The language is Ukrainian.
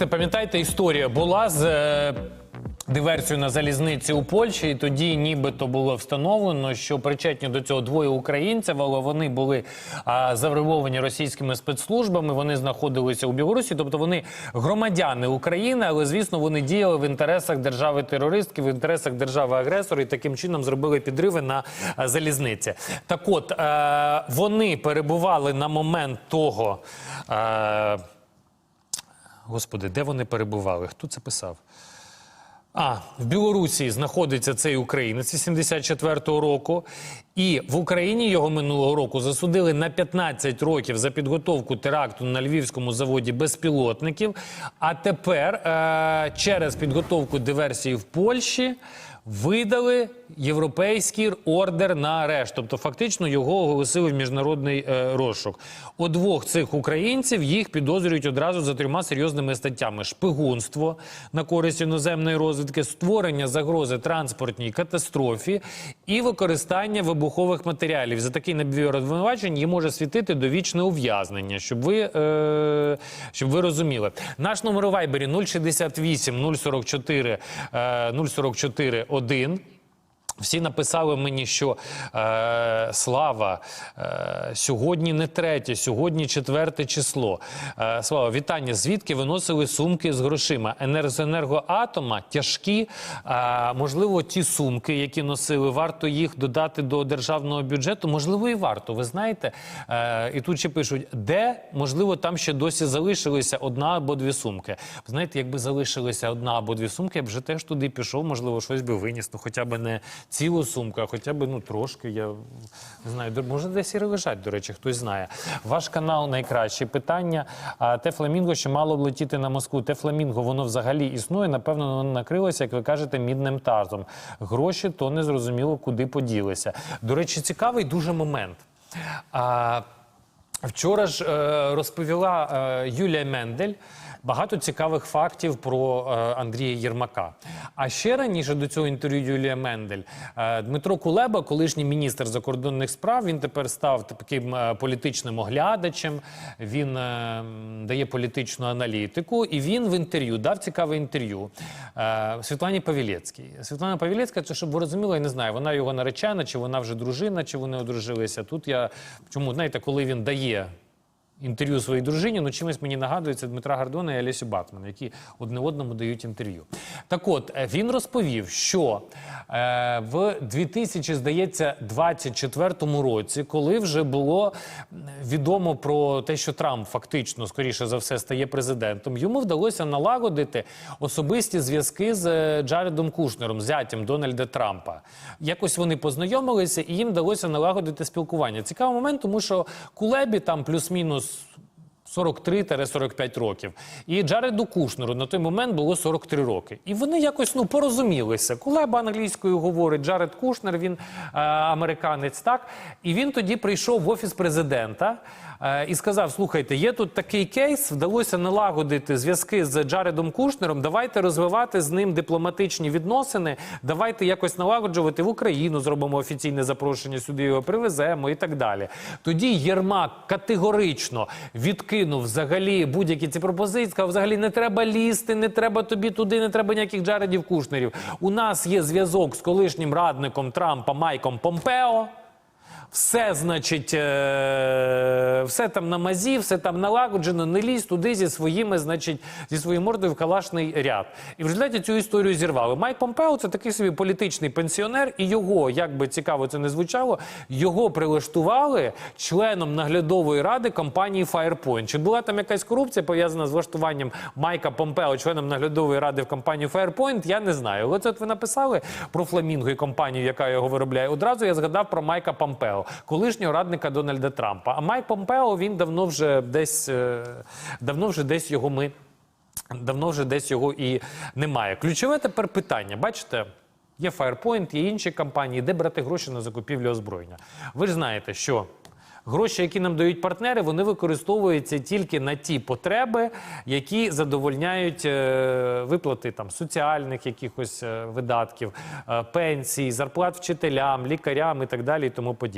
Бачите, пам'ятаєте, історія була з е, диверсією на залізниці у Польщі, і тоді нібито було встановлено, що причетні до цього двоє українців, але вони були а, завербовані російськими спецслужбами. Вони знаходилися у Білорусі, тобто вони громадяни України, але звісно вони діяли в інтересах держави терористки, в інтересах держави агресора і таким чином зробили підриви на а, залізниці. Так, от е, вони перебували на момент того. Е, Господи, де вони перебували? Хто це писав? А, в Білорусі знаходиться цей українець 74-го року, і в Україні його минулого року засудили на 15 років за підготовку теракту на львівському заводі безпілотників. А тепер е- через підготовку диверсії в Польщі видали європейський ордер на арешт. Тобто, фактично його оголосили в міжнародний е, розшук. У двох цих українців їх підозрюють одразу за трьома серйозними статтями: шпигунство на користь іноземної розвідки, створення загрози транспортній катастрофі і використання вибухових матеріалів. За такий набір обвинувачень їм може світити довічне ув'язнення, щоб ви, е, щоб ви розуміли. Наш номер у вайбері 068 044 е, 044 1. Всі написали мені, що е, слава е, сьогодні не третє, сьогодні четверте число. Е, слава, вітання. Звідки виносили сумки з грошима? З енергоатома тяжкі. Е, можливо, ті сумки, які носили, варто їх додати до державного бюджету. Можливо, і варто. Ви знаєте, е, і тут ще пишуть, де можливо там ще досі залишилися одна або дві сумки. Знаєте, якби залишилися одна або дві сумки, я б вже теж туди пішов, можливо, щось би виніс. Ну, хоча б не цілу сумку, а хоча б ну трошки. Я не знаю, може десь і лежать, до речі, хтось знає. Ваш канал найкраще питання. А те фламінго ще мало б летіти на Москву. Те фламінго, воно взагалі існує. Напевно, воно накрилося, як ви кажете, мідним тазом. Гроші то не зрозуміло, куди поділися. До речі, цікавий дуже момент. А, Вчора ж е, розповіла е, Юлія Мендель багато цікавих фактів про е, Андрія Єрмака. А ще раніше до цього інтерв'ю Юлія Мендель е, Дмитро Кулеба, колишній міністр закордонних справ, він тепер став таким е, політичним оглядачем. Він дає політичну аналітику, і він в інтерв'ю дав цікаве інтерв'ю Світлані Павілецькій. Світлана Павілецька, це щоб ви розуміли, я не знаю, вона його наречена, чи вона вже дружина, чи вони одружилися. Тут я чому знаєте, коли він дає інтерв'ю своїй дружині, ну чимось мені нагадується Дмитра Гордона і Олесю Батман, які одне одному дають інтерв'ю. Так от е, він розповів, що е, в 2000, здається, 24 році, коли вже було відомо про те, що Трамп фактично, скоріше за все, стає президентом, йому вдалося налагодити особисті зв'язки з е, Джаредом Кушнером, зятям Дональда Трампа. Якось вони познайомилися, і їм вдалося налагодити спілкування. Цікавий момент, тому що Кулебі там плюс-мінус. 43-45 років. І Джареду Кушнеру на той момент було 43 роки. І вони якось ну порозумілися. Кулеба англійською говорить, Джаред Кушнер, він е, американець, так. І він тоді прийшов в офіс президента е, і сказав: слухайте, є тут такий кейс, вдалося налагодити зв'язки з Джаредом Кушнером. Давайте розвивати з ним дипломатичні відносини. Давайте якось налагоджувати в Україну. Зробимо офіційне запрошення сюди його привеземо і так далі. Тоді Єрмак категорично відкинув взагалі будь-які ці пропозиції. Сказав, взагалі не треба лізти, не треба тобі туди, не треба ніяких Джаредів Кушнерів. У нас є зв'язок з колишнім радником Трампа Майком Помпео. Все, значить, е, все там на мазі, все там налагоджено, не лізь туди зі своїми, значить, зі своєю мордою в калашний ряд. І в результаті цю історію зірвали. Майк Помпео це такий собі політичний пенсіонер, і його, як би цікаво це не звучало, його прилаштували членом наглядової ради компанії Firepoint. Чи була там якась корупція пов'язана з влаштуванням Майка Помпео членом наглядової ради в компанії Firepoint, я не знаю. Але це от ви написали про Фламінго і компанію, яка його виробляє. Одразу я згадав про Майка Помпео, колишнього радника Дональда Трампа. А Майк Помпео він давно вже десь е, давно вже десь його ми. Давно вже десь його і немає. Ключове тепер питання. Бачите, є Firepoint, є інші компанії, де брати гроші на закупівлю озброєння. Ви ж знаєте, що гроші, які нам дають партнери, вони використовуються тільки на ті потреби, які задовольняють е, виплати там соціальних якихось е, видатків, пенсій, зарплат вчителям, лікарям і так далі, і тому подібне.